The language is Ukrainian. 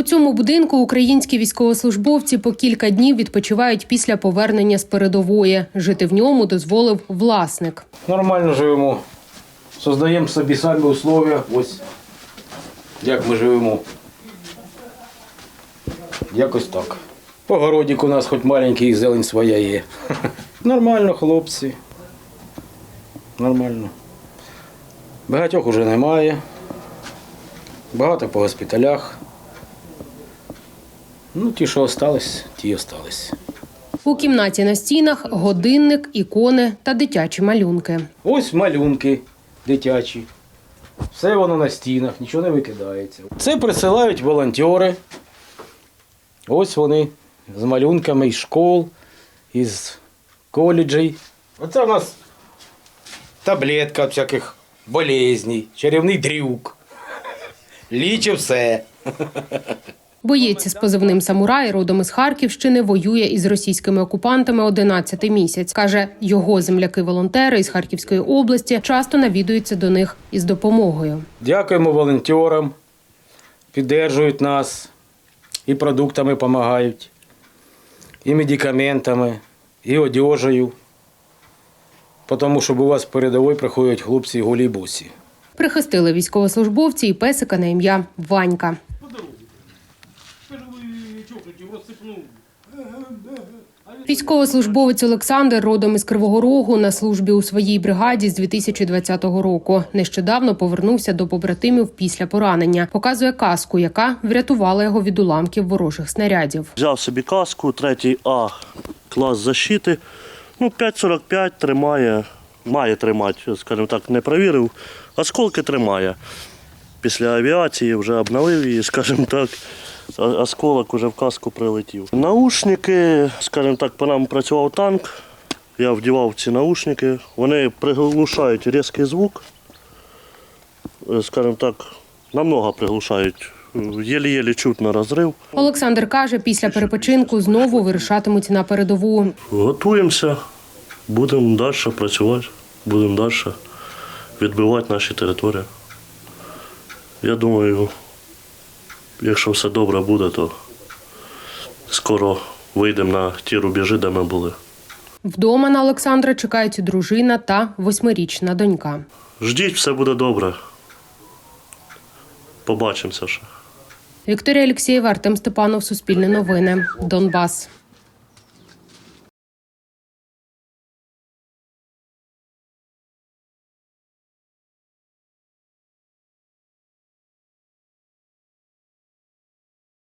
У цьому будинку українські військовослужбовці по кілька днів відпочивають після повернення з передової. Жити в ньому дозволив власник. Нормально живемо. Создаємо собі самі условия. Ось як ми живемо. Якось так. Огородик у нас хоч маленький, зелень своя є. Нормально, хлопці. Нормально. Багатьох уже немає. Багато по госпіталях. Ну, ті, що остались, ті остались. У кімнаті на стінах годинник, ікони та дитячі малюнки. Ось малюнки дитячі. Все воно на стінах, нічого не викидається. Це присилають волонтери. Ось вони з малюнками із школ, із коледжей. Оце у нас таблетка всяких болезней, чарівний дрюк. Лічить все. Боєць з позивним самурай родом із Харківщини воює із російськими окупантами 11 місяць. каже, його земляки-волонтери із Харківської області часто навідуються до них із допомогою. Дякуємо волонтерам, підтримують нас, і продуктами допомагають, і медикаментами, і одежею. Тому що у вас передовий приходять хлопці голі босі. Прихистили військовослужбовці і песика на ім'я Ванька. Військовослужбовець Олександр родом із Кривого Рогу на службі у своїй бригаді з 2020 року. Нещодавно повернувся до побратимів після поранення. Показує каску, яка врятувала його від уламків ворожих снарядів. Взяв собі каску, третій А клас защити. Ну, 5,45 тримає, має тримати, скажімо так, не провірив. Осколки тримає. Після авіації вже обновив її, скажімо так. Осколок вже в каску прилетів. Наушники, скажімо так, по нам працював танк. Я вдівав ці наушники. Вони приглушають різкий звук. Е, Скажімо так, намного приглушають. Єлі-єлі чутно розрив. Олександр каже, після перепочинку знову вирушатимуть на передову. Готуємося, будемо далі працювати, будемо далі відбивати наші території. Я думаю, якщо все добре буде, то скоро вийдемо на ті рубежі, де ми були. Вдома на Олександра чекають дружина та восьмирічна донька. Ждіть, все буде добре. Побачимося ще. Вікторія Олексєєва, Артем Степанов, Суспільне новини, Донбас.